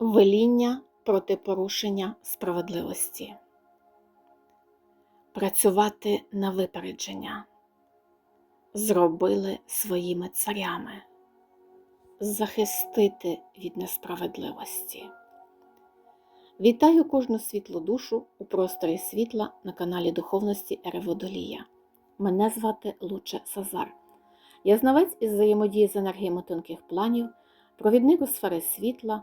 Веління проти порушення справедливості. Працювати на випередження. Зробили своїми царями. Захистити від несправедливості. Вітаю кожну світлу душу у просторі світла на каналі Духовності Ереводолія. Мене звати Луче Сазар. Я знавець із взаємодії з енергіями тонких планів, провідник у сфери світла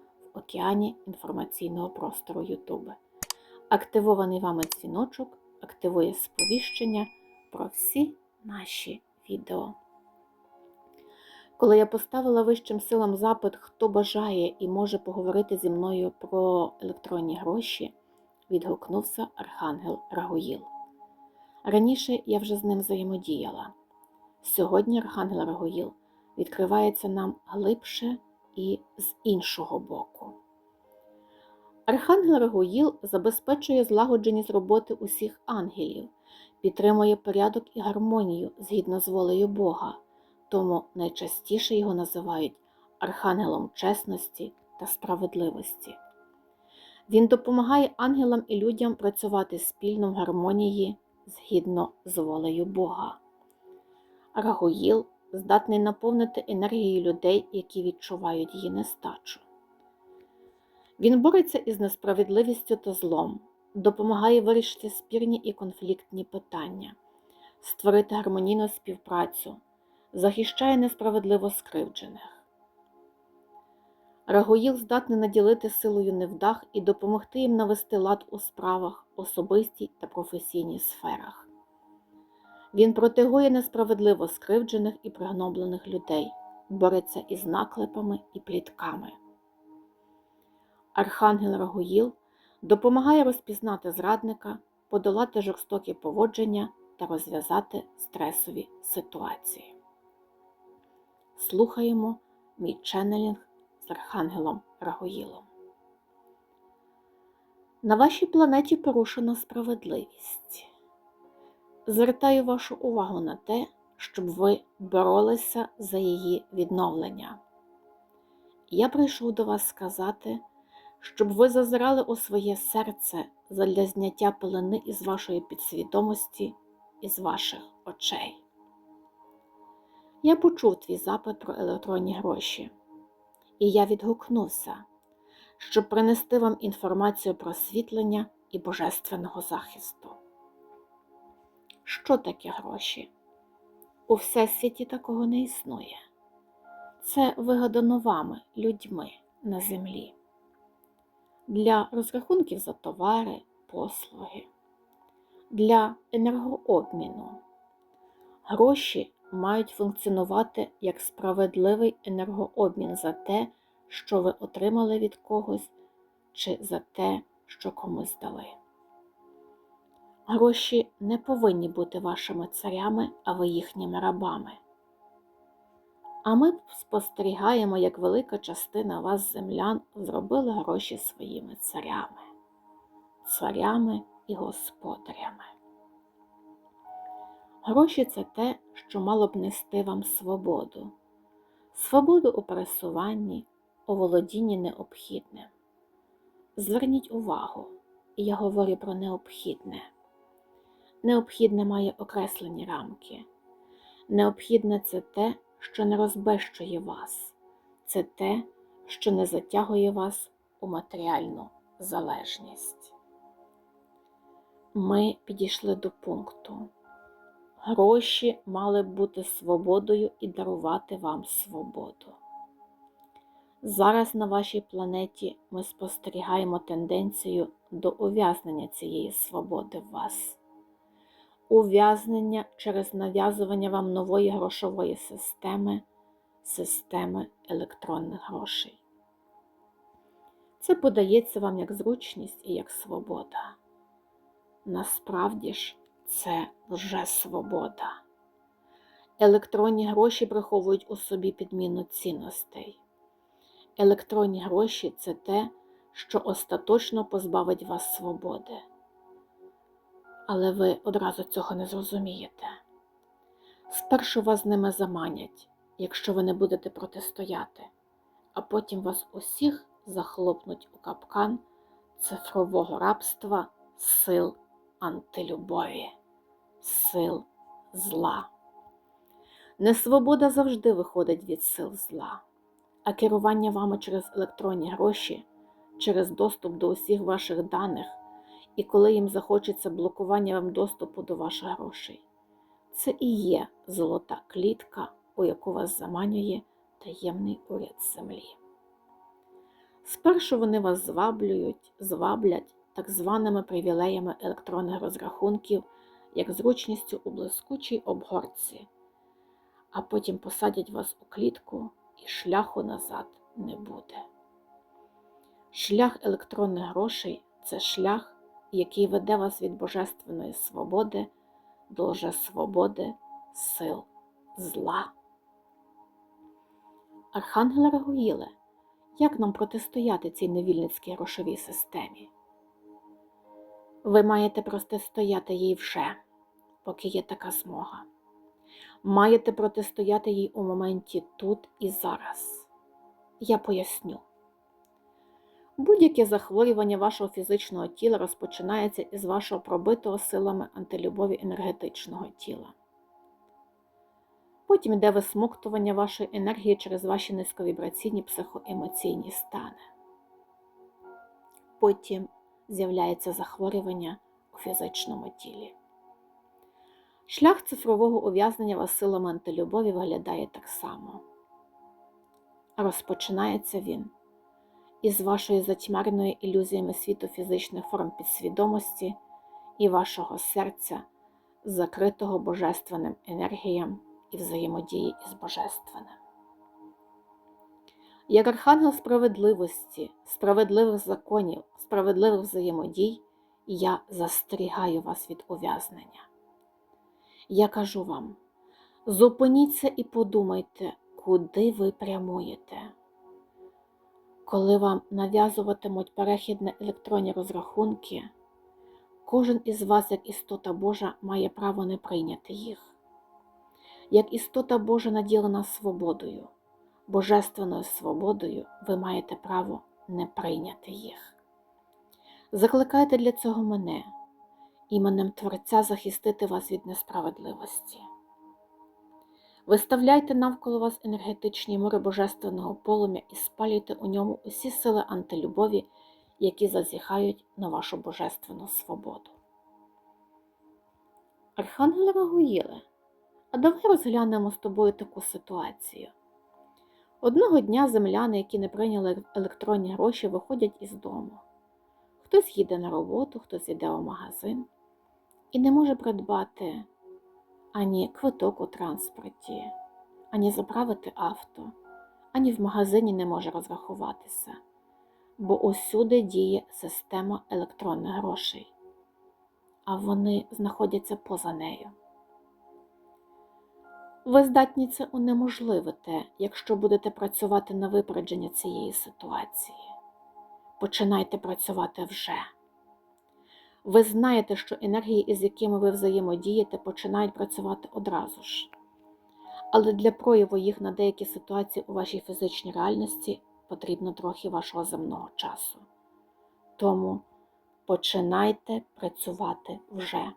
океані інформаційного простору Ютуби. Активований вами дзвіночок активує сповіщення про всі наші відео. Коли я поставила вищим силам запит, хто бажає і може поговорити зі мною про електронні гроші, відгукнувся Архангел Рагуїл. Раніше я вже з ним взаємодіяла. Сьогодні Архангел Рагуїл відкривається нам глибше і з іншого боку. Архангел Рагуїл забезпечує злагодженість роботи усіх ангелів, підтримує порядок і гармонію згідно з волею Бога, тому найчастіше його називають Архангелом чесності та справедливості. Він допомагає ангелам і людям працювати спільно в гармонії згідно з волею Бога. Рагуїл здатний наповнити енергією людей, які відчувають її нестачу. Він бореться із несправедливістю та злом, допомагає вирішити спірні і конфліктні питання, створити гармонійну співпрацю, захищає несправедливо скривджених. Рагоїл здатний наділити силою невдах і допомогти їм навести лад у справах, особистій та професійній сферах. Він протигує несправедливо скривджених і пригноблених людей, бореться із наклепами і плітками. Архангел Рагуїл допомагає розпізнати зрадника, подолати жорстокі поводження та розв'язати стресові ситуації. Слухаємо мій ченнелінг з Архангелом Рагуїлом. На вашій планеті порушена справедливість. Звертаю вашу увагу на те, щоб ви боролися за її відновлення. Я прийшов до вас сказати, щоб ви зазирали у своє серце задля зняття пелени із вашої підсвідомості із ваших очей. Я почув твій запит про електронні гроші, і я відгукнувся, щоб принести вам інформацію про освітлення і божественного захисту. Що таке гроші? У всесвіті такого не існує. Це вигадано вами, людьми на землі. Для розрахунків за товари, послуги, для енергообміну. Гроші мають функціонувати як справедливий енергообмін за те, що ви отримали від когось, чи за те, що комусь дали. Гроші не повинні бути вашими царями, а ви їхніми рабами. А ми спостерігаємо, як велика частина вас, землян, зробили гроші своїми царями, царями і господарями. Гроші це те, що мало б нести вам свободу, свободу у пересуванні, у володінні необхідним. Зверніть увагу, я говорю про необхідне. Необхідне має окреслені рамки. Необхідне це те, що не розбещує вас, це те, що не затягує вас у матеріальну залежність. Ми підійшли до пункту. Гроші мали бути свободою і дарувати вам свободу. Зараз на вашій планеті ми спостерігаємо тенденцію до ув'язнення цієї свободи в вас ув'язнення через нав'язування вам нової грошової системи, системи електронних грошей. Це подається вам як зручність і як свобода. Насправді ж це вже свобода. Електронні гроші приховують у собі підміну цінностей. Електронні гроші це те, що остаточно позбавить вас свободи. Але ви одразу цього не зрозумієте. Спершу вас ними заманять, якщо ви не будете протистояти, а потім вас усіх захлопнуть у капкан цифрового рабства сил антилюбові, сил зла. Несвобода завжди виходить від сил зла, а керування вами через електронні гроші, через доступ до усіх ваших даних, і коли їм захочеться блокування вам доступу до ваших грошей. Це і є золота клітка, у яку вас заманює таємний уряд землі. Спершу вони вас зваблюють, зваблять так званими привілеями електронних розрахунків, як зручністю у блискучій обгорці, а потім посадять вас у клітку і шляху назад не буде. Шлях електронних грошей це шлях, який веде вас від божественної свободи до свободи сил зла. Архангеле Рагуїле, як нам протистояти цій невільницькій грошовій системі? Ви маєте протистояти їй вже, поки є така змога. Маєте протистояти їй у моменті тут і зараз. Я поясню. Будь-яке захворювання вашого фізичного тіла розпочинається із вашого пробитого силами антилюбові енергетичного тіла. Потім йде висмоктування вашої енергії через ваші низьковібраційні психоемоційні стани. Потім з'являється захворювання у фізичному тілі. Шлях цифрового ув'язнення вас силами антилюбові виглядає так само. Розпочинається він із вашої затьмареної ілюзіями світу фізичних форм підсвідомості і вашого серця, закритого божественним енергіям і взаємодії із Божественним. Як архангел справедливості, справедливих законів, справедливих взаємодій, я застерігаю вас від ув'язнення. Я кажу вам, зупиніться і подумайте, куди ви прямуєте. Коли вам нав'язуватимуть перехід на електронні розрахунки, кожен із вас, як істота Божа, має право не прийняти їх. Як істота Божа наділена свободою, божественною свободою, ви маєте право не прийняти їх. Закликайте для цього мене, іменем Творця захистити вас від несправедливості. Виставляйте навколо вас енергетичні море божественного полум'я і спалюйте у ньому усі сили антилюбові, які зазіхають на вашу божественну свободу. Архангеле Рагуїле, а давай розглянемо з тобою таку ситуацію. Одного дня земляни, які не прийняли електронні гроші, виходять із дому. Хтось їде на роботу, хтось йде у магазин і не може придбати ані квиток у транспорті, ані заправити авто, ані в магазині не може розрахуватися, бо усюди діє система електронних грошей, а вони знаходяться поза нею. Ви здатні це унеможливити, якщо будете працювати на випередження цієї ситуації. Починайте працювати вже. Ви знаєте, що енергії, із якими ви взаємодієте, починають працювати одразу ж. Але для прояву їх на деякі ситуації у вашій фізичній реальності потрібно трохи вашого земного часу. Тому починайте працювати вже.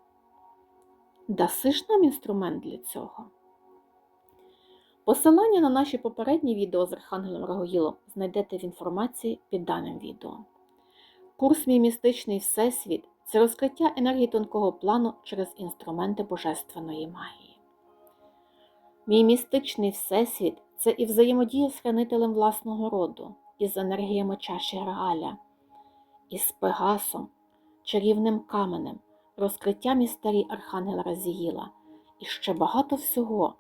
Дасиш нам інструмент для цього? Посилання на наші попередні відео з Архангелем Рагоїлом знайдете в інформації під даним відео. Курс Мій містичний Всесвіт це розкриття енергії тонкого плану через інструменти божественної магії. Мій містичний Всесвіт це і взаємодія з хранителем власного роду, із енергіями чаші Грааля, із Пегасом, чарівним каменем, розкриття містерій Архангела Разіїла і ще багато всього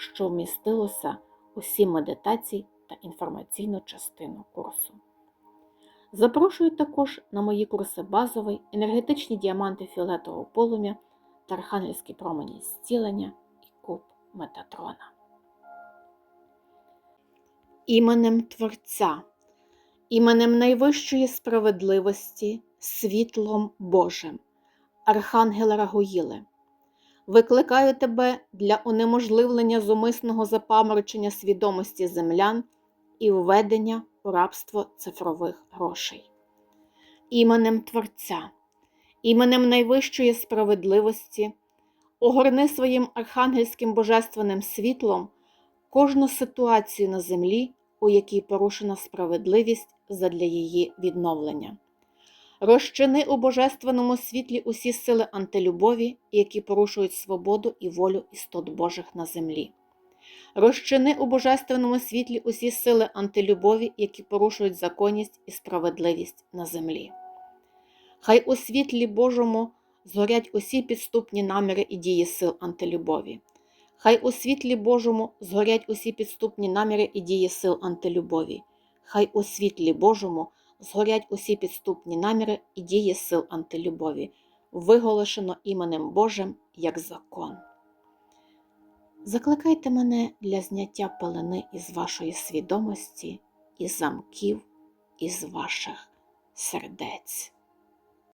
що вмістилося у сім медитацій та інформаційну частину курсу. Запрошую також на мої курси базовий, енергетичні діаманти фіолетового полум'я та архангельські промені зцілення і куб Метатрона. Іменем Творця, іменем найвищої справедливості, світлом Божим, Архангела Рагуїле, викликаю тебе для унеможливлення зумисного запаморочення свідомості землян і введення рабство цифрових грошей. Іменем Творця, іменем найвищої справедливості, огорни своїм архангельським божественним світлом кожну ситуацію на землі, у якій порушена справедливість задля її відновлення. Розчини у божественному світлі усі сили антилюбові, які порушують свободу і волю істот Божих на землі. Розчини у божественному світлі усі сили антилюбові, які порушують законність і справедливість на землі. Хай у світлі Божому згорять усі підступні наміри і дії сил антилюбові. Хай у світлі Божому згорять усі підступні наміри і дії сил антилюбові. Хай у світлі Божому згорять усі підступні наміри і дії сил антилюбові, виголошено іменем Божим як закон. Закликайте мене для зняття пелени із вашої свідомості і замків із ваших сердець.